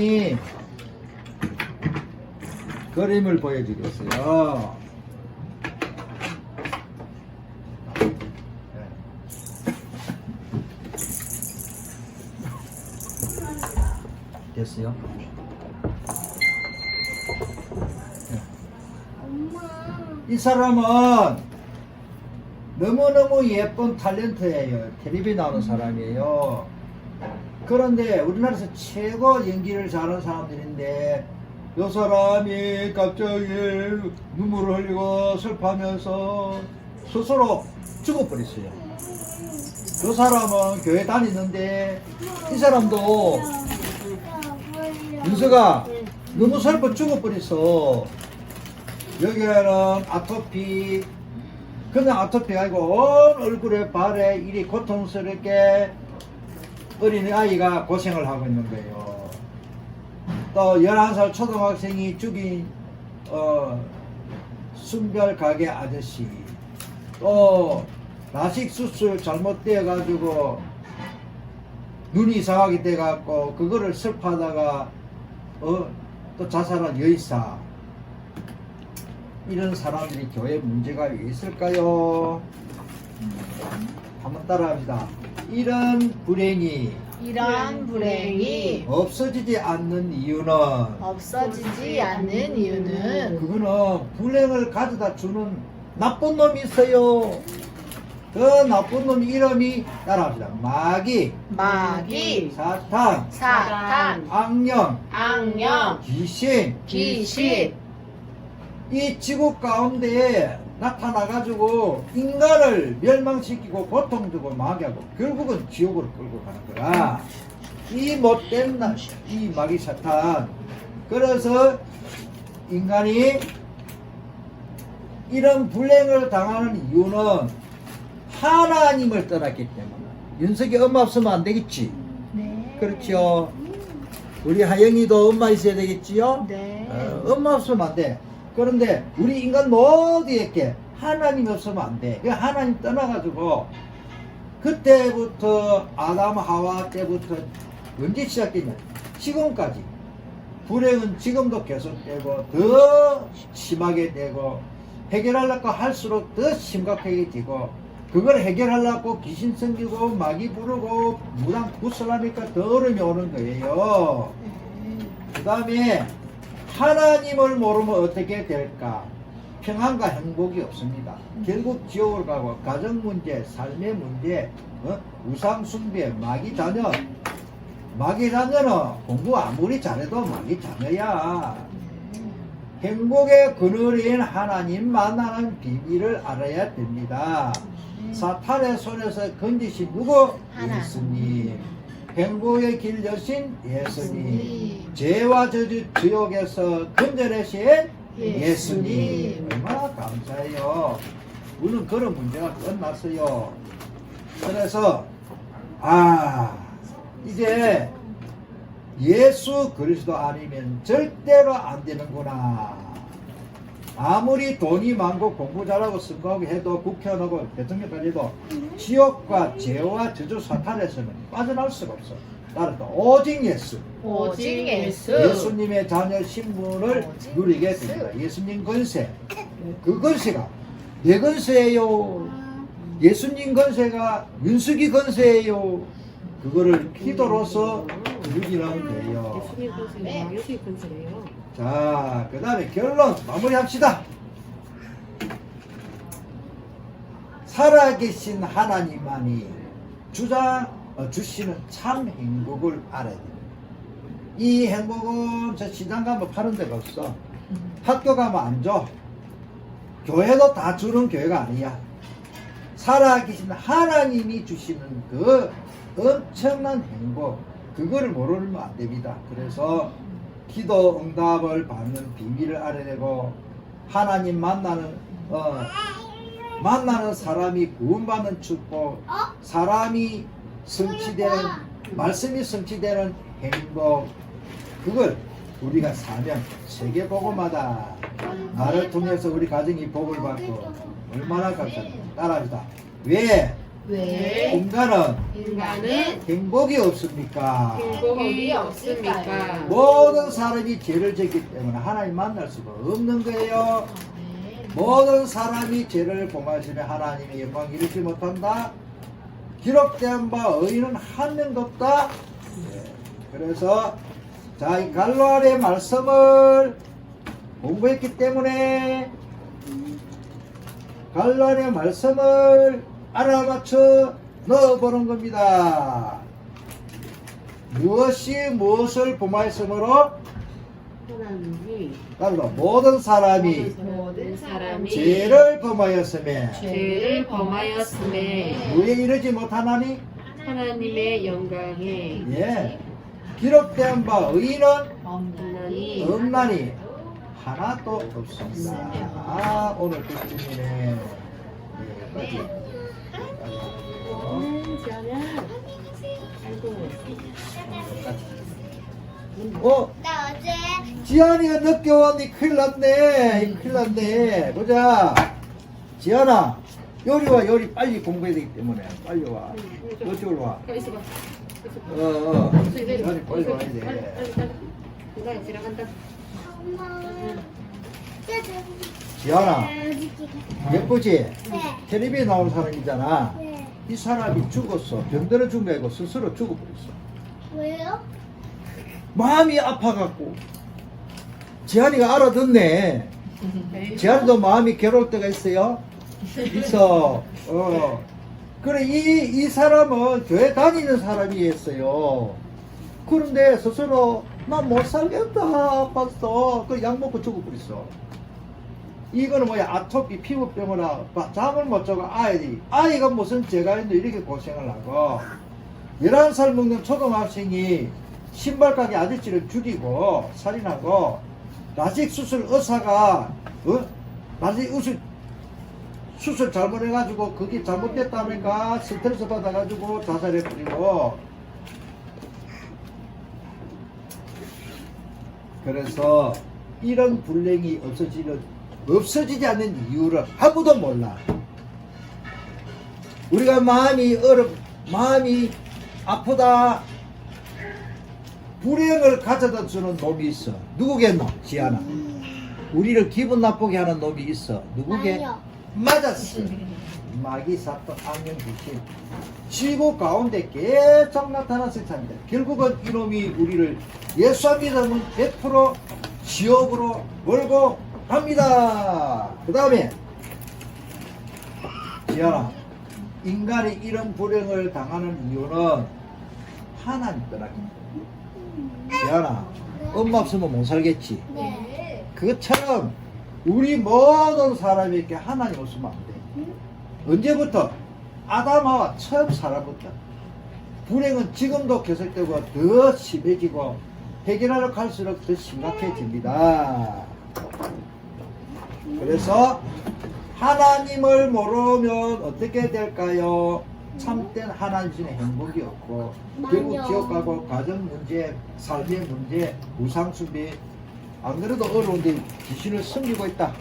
이 그림을 보여주겠어요. 됐어요? 엄마. 이 사람은 너무너무 예쁜 탤런트예요. 텔레비 나오는 사람이에요. 그런데 우리나라에서 최고 연기를 잘하는 사람들인데 이 사람이 갑자기 눈물을 흘리고 슬퍼하면서 스스로 죽어버렸어요. 이 사람은 교회 다니는데 이 사람도 윤서가 너무 슬퍼 죽어버렸어. 여기에는 아토피 그냥 아토피가 아니고 온 얼굴에 발에 이리 고통스럽게 어린 아이가 고생을 하고 있는 거예요. 또 11살 초등학생이 죽인 어, 순별 가게 아저씨 또 라식 수술 잘못돼 가지고 눈이 이상하게 돼 갖고 그거를 슬퍼하다가 어, 또 자살한 여의사 이런 사람들이 교회 문제가 왜 있을까요? 한번 따라합시다. 이런 불행이 이러한 불행이 없어지지 않는 이유는 없어지지 않는 이유는 그거는 불행을 가져다 주는 나쁜 놈이 있어요. 그 나쁜 놈 이름이 따라합시다. 마귀, 마귀, 사탄, 사탄, 악령, 악령, 귀신, 귀신, 이 지구 가운데에 나타나가지고 인간을 멸망시키고 고통 주고 마귀하고 결국은 지옥으로 끌고 가는 거라. 이 못된 나, 이 마귀 사탄. 그래서 인간이 이런 불행을 당하는 이유는 하나님을 떠났기 때문에. 윤석이 엄마 없으면 안 되겠지. 네. 그렇죠. 우리 하영이도 엄마 있어야 되겠지요. 네. 어, 엄마 없으면 안 돼. 그런데 우리 인간 모두에게 하나님 없으면 안 돼. 그 하나님 떠나가지고 그때부터 아담 하와 때부터 언제 시작됐냐? 지금까지 불행은 지금도 계속되고 더 심하게 되고 해결하려고 할수록 더 심각하게 되고 그걸 해결하려고 귀신 생기고 마귀 부르고 무당 구슬하니까 더 어려움이 오는 거예요. 그 다음에 하나님을 모르면 어떻게 될까? 평안과 행복이 없습니다. 결국 지옥을 가고 가정 문제, 삶의 문제, 어? 우상 숭배, 마귀 자녀. 마귀 자녀는 공부 아무리 잘해도 마귀 자녀야. 행복의 그늘인 하나님 만나는 비밀을 알아야 됩니다. 사탄의 손에서 건지신 누구? 하나님. 예수님. 행복의 길 여신 예수님. 죄와 저주 지옥에서 건져내신 예수님. 예수님. 얼마나 감사해요. 우리는 그런 문제가 끝났어요. 그래서 아 이제 예수 그리스도 아니면 절대로 안 되는구나. 아무리 돈이 많고 공부 잘하고 선거하고 해도 국회의원하고 대통령까지 해도 지옥과 죄와 저주 사탄에서는 빠져나올 수가 없어. 따라서 오직 예수. 오직 예수. 예수님의 자녀 신분을 누리게. 됩니다. 예수님 건세. 그 건세가 내 건세예요. 예수님 건세가 윤숙이 건세예요. 그거를 기도로서 누리는 거예요. 예수님 건설이요. 예수님 건설이에요. 자, 그 다음에 결론 마무리합시다. 살아계신 하나님만이 주장 어, 주시는 참 행복을 알아야 됩니다. 이 행복은 저 시장 가면 파는 데가 없어. 학교 가면 안 줘. 교회도 다 주는 교회가 아니야. 살아계신 하나님이 주시는 그 엄청난 행복, 그거를 모르면 안 됩니다. 그래서 기도 응답을 받는 비밀을 알아내고 하나님 만나는 어, 만나는 사람이 구원받는 축복, 사람이 성취되는 말씀이 성취되는 행복, 그걸 우리가 사면 세계 복음마다 나를 통해서 우리 가정이 복을 받고 얼마나 감사합니다. 따라합시다. 왜? 왜 인간은 인간은 행복이 없습니까? 행복이 없습니까? 모든 사람이 죄를 졌기 때문에 하나님 만날 수가 없는 거예요. 네. 모든 사람이 죄를 범하시면 하나님의 영광 이루지 못한다. 기록된 바 의인은 한 명도 없다. 예. 그래서 자, 이 갈로아의 말씀을 공부했기 때문에 갈로아의 말씀을 알아맞혀 넣어보는 겁니다. 무엇이 무엇을 범하였으므로 하나님이 달로 모든 사람이 모든 사람이 죄를 범하였음에 죄를 범하였음에 무에 이르지 못하나니 하나님의 영광에 예 기록된 바 의인은 하나님 없나니 하나도 없습니다. 아 오늘. 예, 여기까지. 어? 나 어제 지안이가 늦게 왔니 큰일 났네. 큰일 났네. 보자. 지안아 요리 와 요리. 빨리 공부해야 되기 때문에. 빨리 와. 이쪽으로 와. 가만 있어봐. 어어. 내려. 지안이 빨리 와야 빨리, 돼 빨리, 빨리. 누가 지나간다. 엄마 지안아 예쁘지? 네. 텔레비에 나온 사람이잖아. 네. 이 사람이 죽었어. 병들어 죽은 게 아니고 스스로 죽어버렸어. 왜요? 마음이 아파갖고. 지안이가 알아듣네. 지안이도 마음이 괴로울 때가 있어요? 있어. 어. 그래 이, 이 사람은 교회 다니는 사람이었어요. 그런데 스스로 나 못 살겠다 아팠어 그약 먹고 죽어버렸어. 이거는 뭐야? 아토피 피부병이라 봐, 잠을 못 자고 아이들이 아이가 무슨 죄가 있는데 이렇게 고생을 하고. 11살 먹는 초등학생이 신발 가게 아저씨를 죽이고 살인하고 라식 수술 의사가 어? 라식 수술 수술 잘못해가지고 그게 잘못됐다니까 스트레스 받아가지고 자살해버리고 그래서 이런 불행이 없어지는 없어지지 않는 이유를 아무도 몰라. 우리가 마음이 어렵, 마음이 아프다. 불행을 가져다 주는 놈이 있어. 누구겠노? 지아나. 우리를 기분 나쁘게 하는 놈이 있어. 누구게? 맞았어. 마귀 사또 악령 귀신. 지구 가운데 계속 나타난 세상이다. 결국은 이놈이 우리를 예수 안 믿으면 100% 지옥으로 몰고 갑니다. 그 다음에 지아나 인간이 이런 불행을 당하는 이유는 하나님 떠나기 때문에. 지아나 엄마 없으면 못 살겠지. 네. 그것처럼 우리 모든 사람에게 하나님 없으면 안 돼. 언제부터? 아담아와 처음 살아부터. 불행은 지금도 계속되고 더 심해지고 해결하러 갈수록 더 심각해집니다. 그래서 하나님을 모르면 어떻게 될까요? 참된 하나님 중에 행복이 없고 결국 맞아. 지옥 가고 가정 문제, 삶의 문제, 우상 숭배 안 그래도 어려운데 귀신을 섬기고 있다.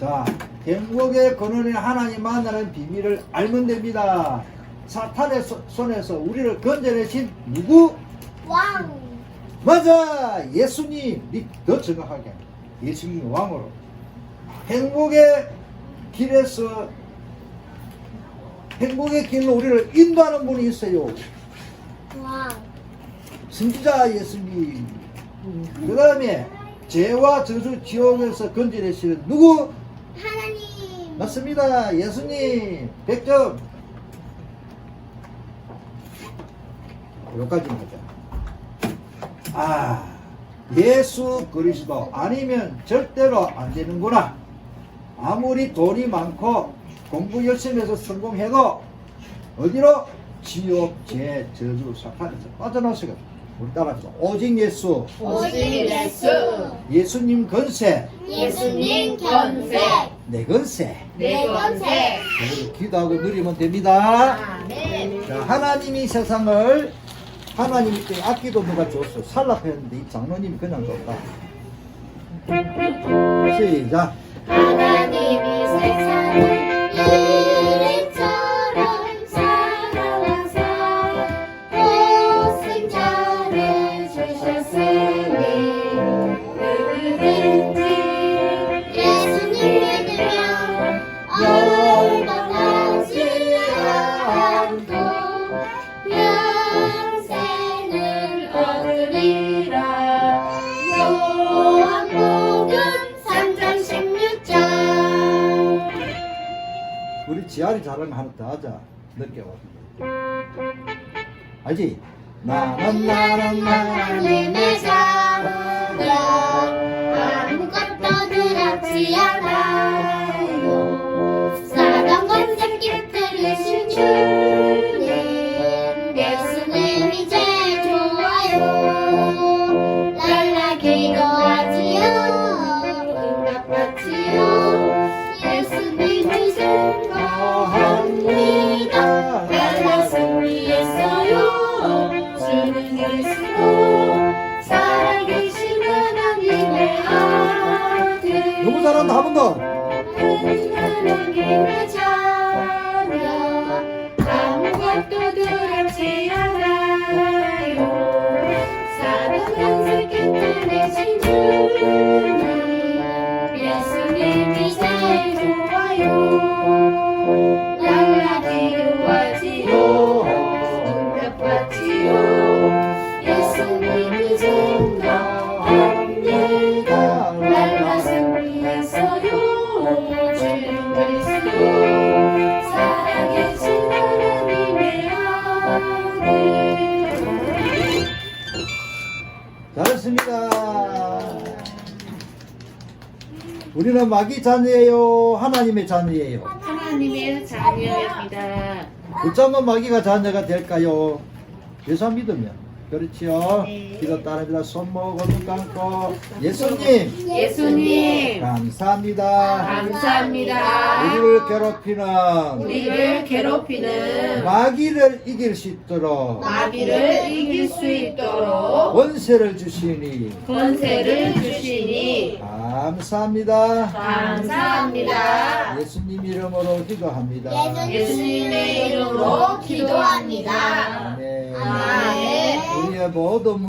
자, 행복의 근원인 하나님 만나는 비밀을 알면 됩니다. 사탄의 소- 손에서 우리를 건져내신 누구? 왕. 맞아! 예수님! 더 정확하게. 예수님 왕으로. 행복의 길에서 행복의 길로 우리를 인도하는 분이 있어요. 왕. 선지자 예수님. 그 다음에 죄와 저주 지옥에서 건져내시는 누구? 하나님. 맞습니다. 예수님. 100점. 여기까지 하자. 아, 예수 그리스도 아니면 절대로 안 되는구나. 아무리 돈이 많고 공부 열심히 해서 성공해도 어디로? 지옥, 죄, 저주, 사탄에서 빠져나올 수가 없어. 우리 따라서 오직 예수, 오직 예수. 예수님 건세, 예수님 견세. 내 건세. 내 건세. 기도하고 누리면 됩니다. 아멘. 자, 하나님이 세상을 하나님이 때 악기도 누가 줬어. 살라했는데 이 장로님이 그냥 줬다. 시작. 하나님이 자랑 하나 더 하자. 늦게 와. 알지? 나는 나는 나는 하나님의 사랑 아무것도 두렵지 않아요 사랑 검색 깨뜨리신 주 예수로 살아계신 하나님의 아들. 너무 잘한다? 한번 더. 하나님의 자녀 아무것도 두렵지 않아요. 사랑한 깨뜨리신 주님 예수님이 잘했습니다. 우리는 마귀 자녀예요. 하나님의 자녀예요. 하나님의 자녀입니다. 어쩌면 마귀가 자녀가 될까요? 예수 믿으면. 그렇지요. 네. 기도 따릅니다. 손목 얼굴 감고 예수님 예수님 감사합니다. 감사합니다. 우리를 괴롭히는 우리를 괴롭히는 마귀를 이길 수 있도록 마귀를 이길 수 있도록 원세를 주시니 권세를 주시니 감사합니다. 감사합니다. 예수님 이름으로 기도합니다. 예수님의 이름으로 기도합니다. 아멘. 아멘. 우리의 모든